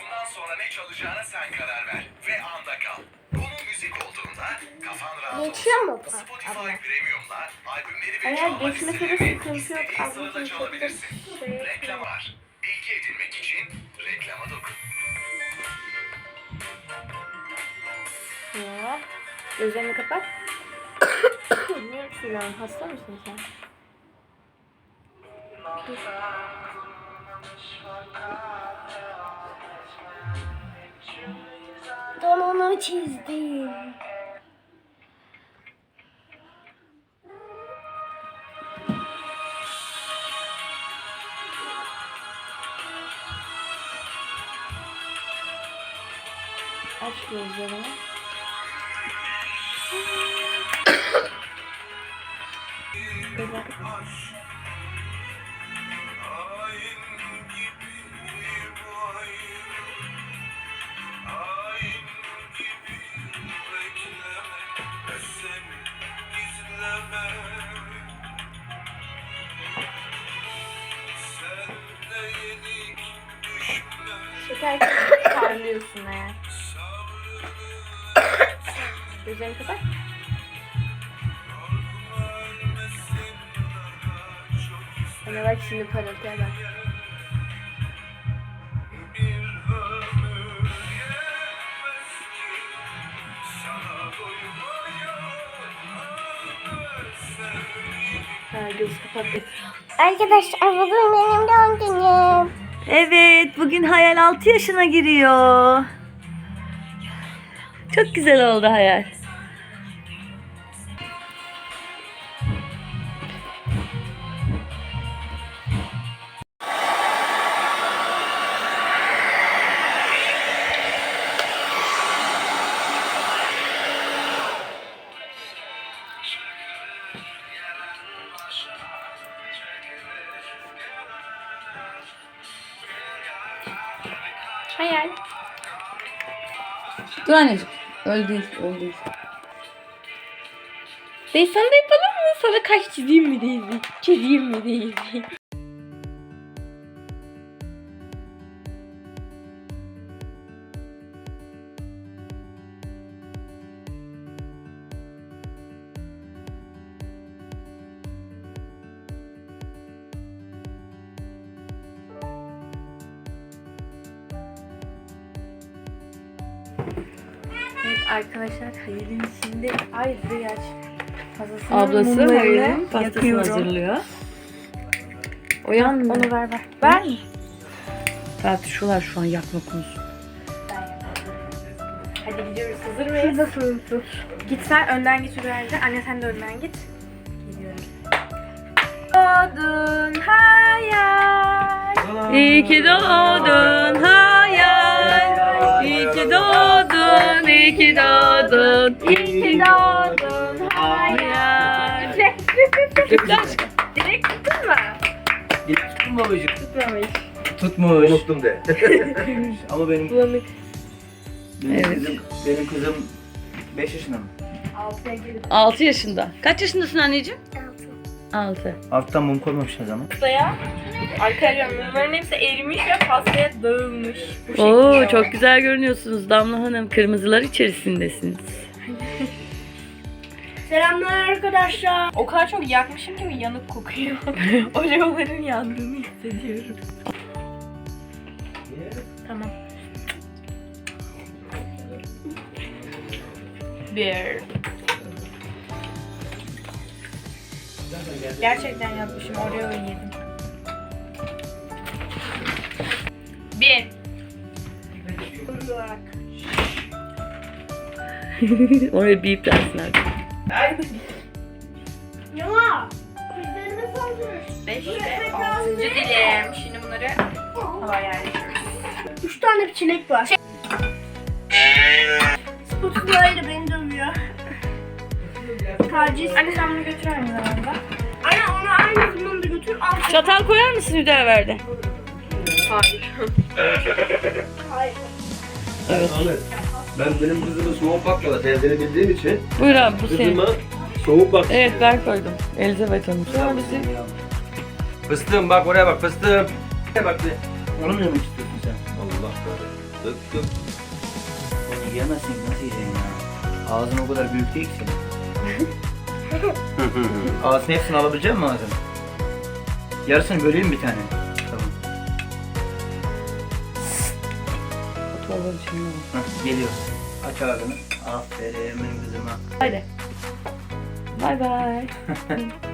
Bundan sonra ne çalacağına sen karar ver ve anda kal. Konu müzik olduğunda kafan rahat Geçiyor mu bu? Spotify Abla. Premium'la albümleri ve Eğer çalma geçmese de sıkıntı yok. istediğin Abla sırada çok çalabilirsin. Reklam var. Bilgi edinmek için reklama dokun. Ya. Gözlerini kapat. Niye öksürüyorsun? Hasta mısın sen? Dur. Donunu çizdim. Aç gözlerini. Güzel. Şeker parlıyorsun eğer. Gözlerini kapat. Ana bak şimdi parıltıya bak. Ha göz kapattı. Arkadaşlar bugün benim doğum günüm. Evet, bugün Hayal 6 yaşına giriyor. Çok güzel oldu Hayal. Hayal. Dur anneciğim. Öyle değil, öyle değil. Sana da yapalım mı? Sana kaş çizeyim mi değil? Çizeyim mi değil Evet arkadaşlar Hayal'in şimdi ayrı yaş pastasının Ablası Hayal'in pastasını yakıyorum. hazırlıyor. Uyan mı? Onu ver ver. Ver mi? Tartışıyorlar şu an yakma konusu. Hadi gidiyoruz. Hazır mıyız? Şurada fırıntı. Git sen önden git Hülya'yla. Anne sen de önden git. Gidiyorum. Doğdun hayal. İyi ki doğdun Hayal. İyi ki doğdun. İyi ki doğdun hayal. Üfler. Direkt tuttun mu? Tuttum babacık. Tutmamış. Tutmuş. Unuttum de. Ama benim, Bulanık. benim Evet. kızım, benim kızım 5 yaşında mı? Altıya gelip 6 yaşında. Kaç yaşındasın anneciğim? 6. Alttan mum koymamışsınız ama. pastaya. Arkadaşlar mumların hepsi erimiş ve pastaya dağılmış. Bu Oo şekilde. çok güzel görünüyorsunuz Damla Hanım. Kırmızılar içerisindesiniz. Selamlar arkadaşlar. O kadar çok yakmışım ki yanık kokuyor. Oreo'ların yandığını hissediyorum. Tamam. Bir. Gerçekten yapmışım. Oreo yedim. Bir. Olarak. Oraya bip dersin artık. Ya. Kızlarına saldırır. Beş ve altıncı dilim. Şimdi bunları havaya yerleştiriyoruz. Üç tane çilek var. Spotify'da beni dövüyor. Taciz. Anne sen bunu götür aynı zamanda. Anne onu aynı zamanda götür. Al. Çatal koyar mısın Hüdaver'de? Hayır. Hayır. Evet. Ahmet, ben benim kızımı soğuk bakmada sevdiğini bildiğim için Buyur abi bu senin. kızıma soğuk bak. Evet ben koydum. Elizabeth Hanım. Sonra bizi Fıstığım bak oraya bak fıstığım. Oraya bak be. Onu mu yemek istiyorsun sen? Allah kahretsin. Dök dök. Onu yiyemezsin nasıl yiyeceksin ya? Ağzın o kadar büyük değil ki senin. Ağzın hepsini alabilecek misin ağzın? Yarısını böleyim bir tane. Tamam. Hah, geliyor. Aç ağzını. Aferin benim kızıma. Haydi. Bay bay.